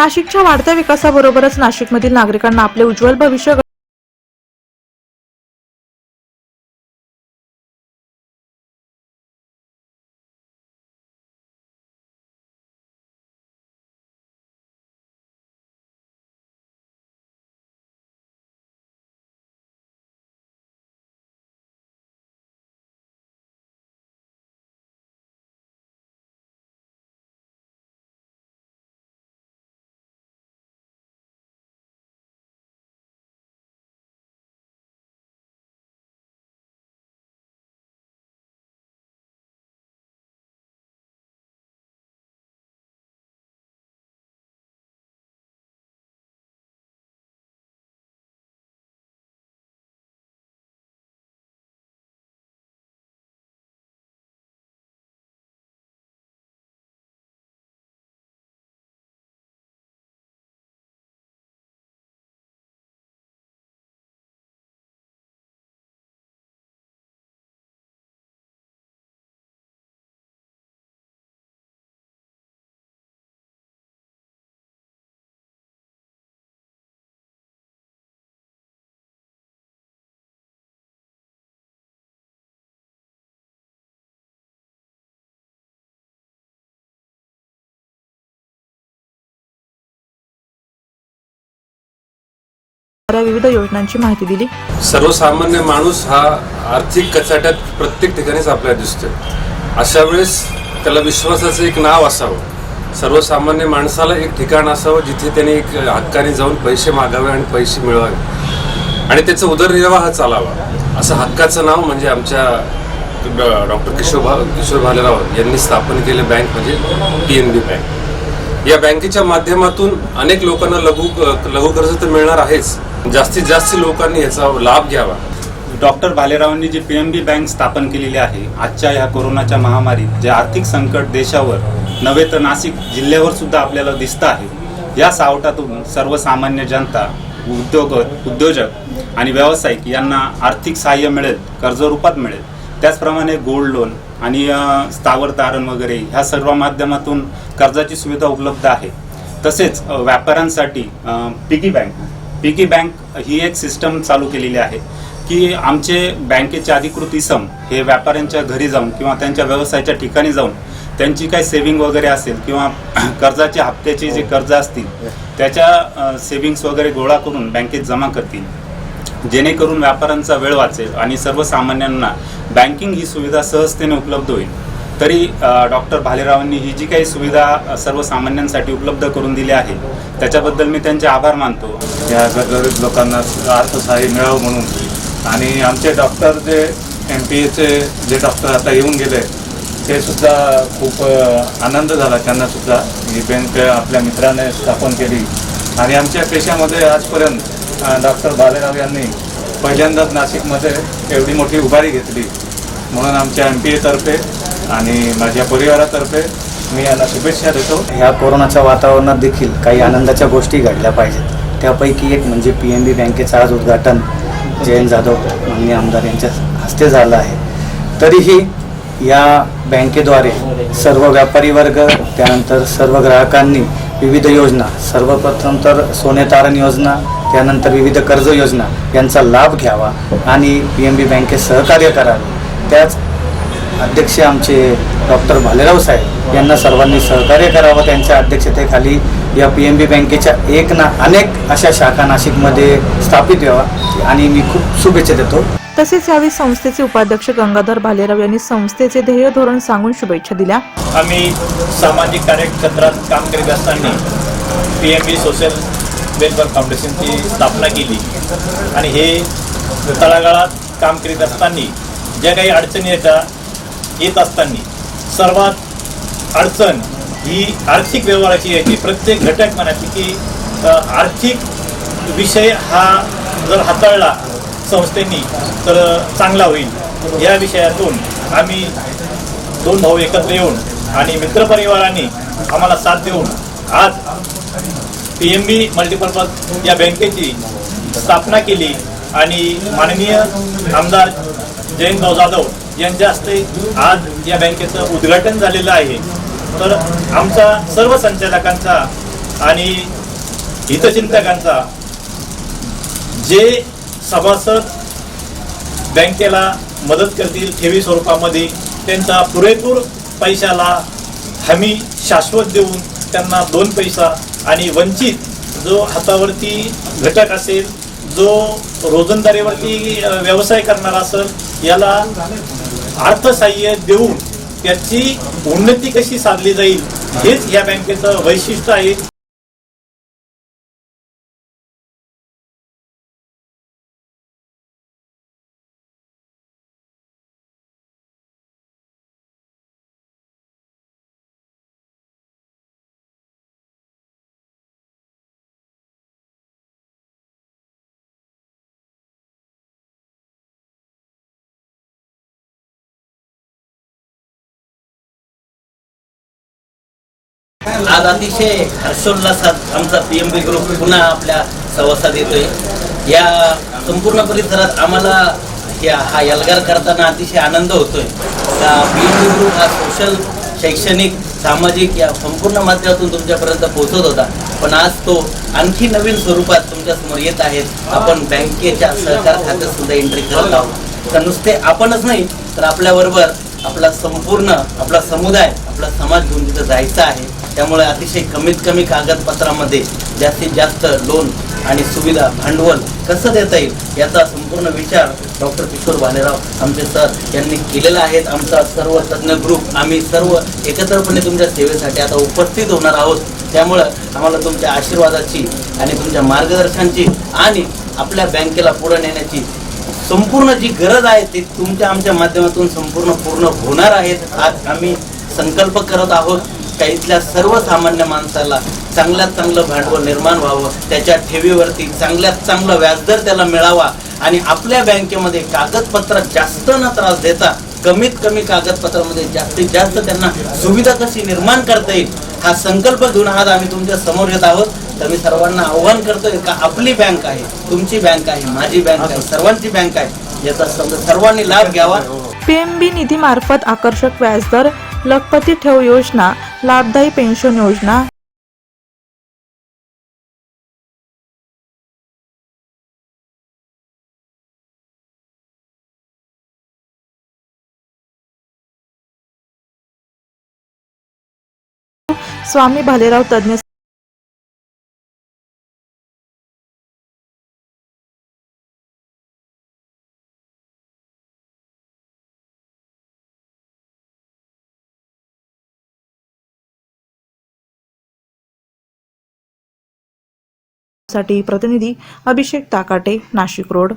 नाशिकच्या वाढत्या विकासाबरोबरच नाशिकमधील नागरिकांना आपले उज्ज्वल भविष्य विविध योजनांची माहिती दिली. सर्वसामान्य माणूस हा आर्थिक कचाट्यात प्रत्येक ठिकाणीच आपल्याला दिसतोय. अशा वेळेस त्याला विश्वासाचं एक नाव असावं. सर्वसामान्य माणसाला एक ठिकाण असावं जिथे त्याने एक हक्काने जाऊन पैसे मागावे आणि पैसे मिळवावे. आणि त्याचा उदरनिर्वाह चालावा. असं हक्काचं नाव म्हणजे आमच्या डॉक्टर किशोर भा किशोर भालेराव यांनी स्थापन केलं बँक म्हणजे पी एन बी बँक. या बँकेच्या माध्यमातून अनेक लोकांना लघु लघु कर्ज तर मिळणार आहेच. जास्तीत जास्त लोकांनी याचा लाभ घ्यावा. Doctor भालेरावांनी G P M B bank स्थापन केलेली आहे आजच्या या कोरोनाच्या महामारीत जे आर्थिक संकट देशावर नव्हे तर नाशिक जिल्ह्यावर सुद्धा आपल्याला दिसतं आहे या सावटातून सर्वसामान्य जनता उद्योग उद्योजक आणि व्यावसायिक यांना आर्थिक सहाय्य मिळेल कर्जरूपात मिळेल. त्याचप्रमाणे गोल्ड लोन आणि स्थावर तारण वगैरे ह्या सर्व माध्यमातून कर्जाची सुविधा उपलब्ध आहे. तसेच व्यापाऱ्यांसाठी पिगी बँक पिगी बँक ही एक सिस्टम चालू केलेली आहे की आमचे बँकेचे अधिकृत इसम हे व्यापाऱ्यांच्या घरी जाऊन किंवा त्यांच्या व्यवसायाच्या ठिकाणी जाऊन त्यांची काही सेव्हिंग वगैरे असेल किंवा कर्जाच्या हप्त्याचे जे कर्ज असतील त्याच्या सेव्हिंग्स वगैरे गोळा करून बँकेत जमा करतील. जेणेकरून व्यापाऱ्यांचा वेळ वाचेल आणि सर्वसामान्यांना बँकिंग ही सुविधा सहजतेने उपलब्ध होईल. तरी डॉक्टर भालेरावांनी ही जी काही सुविधा सर्वसामान्यांसाठी उपलब्ध करून दिली आहे त्याच्याबद्दल मी त्यांचे आभार मानतो. या गरीब लोकांना अर्थसहाय्य मिळावं म्हणून. आणि आमचे डॉक्टर जे एम पी एचे जे डॉक्टर आता येऊन गेले ते सुद्धा खूप आनंद झाला. त्यांना सुद्धा ही बँक आपल्या मित्राने स्थापन केली. आणि आमच्या पेशामध्ये आजपर्यंत डॉक्टर भालेराव यांनी पहिल्यांदाच नाशिकमध्ये एवढी मोठी उभारी घेतली. म्हणून आमच्या एम पी एतर्फे आणि माझ्या परिवारातर्फे मी यांना शुभेच्छा देतो. ह्या कोरोनाच्या वातावरणात देखील काही आनंदाच्या गोष्टी घडल्या पाहिजेत. त्यापैकी एक म्हणजे पी एन बी बँकेचं आज उद्घाटन जयंत जाधव माननीय आमदार यांच्या हस्ते झालं आहे. तरीही या बँकेद्वारे सर्व व्यापारी वर्ग त्यानंतर सर्व ग्राहकांनी विविध योजना सर्वप्रथम तर सोने तारण योजना त्यानंतर विविध कर्ज योजना यांचा लाभ घ्यावा आणि पी एम बी बँकेत सहकार्य करावे. त्याच अध्यक्ष आमचे डॉक्टर भालेराव साहेब यांना सर्वांनी सहकार्य करावं त्यांच्या अध्यक्षतेखाली या पी एम बी बँकेच्या एक ना अनेक अशा शाखा नाशिकमध्ये स्थापित व्हावा आणि मी खूप शुभेच्छा देतो. तसेच यावेळी संस्थेचे उपाध्यक्ष गंगाधर भालेराव यांनी संस्थेचे ध्येय धोरण सांगून शुभेच्छा दिल्या. आम्ही सामाजिक कार्यक्षेत्रात काम करीत असताना P M B social welfare फाउंडेशनची स्थापना केली. आणि हे तळागाळात काम करीत असताना ज्या काही अडचणी येतात येत असताना सर्वात अडचण ही आर्थिक व्यवहाराची येते प्रत्येक घटक म्हणायची की आर्थिक विषय हा जर हाताळला संस्थेनी तर चांगला होईल. या विषयातून आम्ही दोन भाऊ एकत्र येऊन आणि मित्रपरिवारांनी आम्हाला साथ देऊन आज पी एम बी मल्टीपर्पज या बँकेची स्थापना केली आणि माननीय आमदार जयंतभाऊ जाधव यांच्या हस्ते आज या बँकेचं उद्घाटन झालेलं आहे. तर आमचा सर्व संचालकांचा आणि हितचिंतकांचा जे सभासद बँकेला मदत करतील ठेवी स्वरूपामध्ये त्यांचा पुरेपूर पैशाला हमी शाश्वत देऊन त्यांना दोन पैसा आणि वंचित जो हातावरती घटक असेल जो रोजंदारीवरती व्यवसाय करणारा असेल याला अर्थसाह्य देऊन त्याची उन्नती कशी साधली जाईल हेच या बँकेचं वैशिष्ट्य आहे. आज अतिशय हर्षोल्लासात आमचा पी एम बी ग्रुप पुन्हा आपल्या सहवासात येतोय. या संपूर्ण परिसरात आम्हाला या हा यलगार करताना अतिशय आनंद होतोय. का पी एम बी ग्रुप हा सोशल शैक्षणिक सामाजिक या संपूर्ण माध्यमातून तुमच्यापर्यंत पोहोचत होता. पण आज तो आणखी नवीन स्वरूपात तुमच्यासमोर येत आहेत. आपण बँकेच्या सहकार खात्यात सुद्धा एंट्री करत आहोत. तर नुसते आपणच नाही तर आपल्याबरोबर आपला संपूर्ण आपला समुदाय आपला समाज घेऊन तिथं जायचं आहे. त्यामुळे अतिशय कमीत कमी कागदपत्रामध्ये जास्तीत जास्त लोन आणि सुविधा भांडवल कसं देता येईल याचा संपूर्ण विचार डॉक्टर किशोर भालेराव आमचे सर यांनी केलेला आहेत आमचा सर्व तज्ज्ञ ग्रुप आम्ही सर्व एकत्रपणे तुमच्या सेवेसाठी आता उपस्थित होणार आहोत. त्यामुळं आम्हाला तुमच्या आशीर्वादाची आणि तुमच्या मार्गदर्शनाची आणि आपल्या बँकेला पुढे नेण्याची संपूर्ण जी गरज आहे ती तुमच्या आमच्या माध्यमातून संपूर्ण पूर्ण होणार आहेत आज आम्ही संकल्प करत आहोत. का इथल्या सर्वसामान्य माणसाला चांगल्यात चांगलं भांडवल निर्माण व्हावं त्याच्या ठेवीवरती चांगल्यात चांगला व्याजदर त्याला मिळावा आणि आपल्या बँकेमध्ये कागदपत्र जास्त न त्रास देता कमीत कमी कागदपत्रामध्ये जास्तीत जास्त त्यांना सुविधा कशी निर्माण करता येईल हा संकल्प घेऊन आज आम्ही तुमच्यासमोर येत आहोत. तर मी सर्वांना आव्हान करतोय का आपली बँक आहे तुमची बँक आहे माझी बँक आहे सर्वांची बँक आहे याचा समजा सर्वांनी लाभ घ्यावा. पीएमबी निधीमार्फत आकर्षक व्याजदर लखपती ठेव योजना लाभदायी पेन्शन योजना स्वामी भालेराव तज्ञ साठी प्रतिनिधी अभिषेक ताकाटे नाशिक रोड.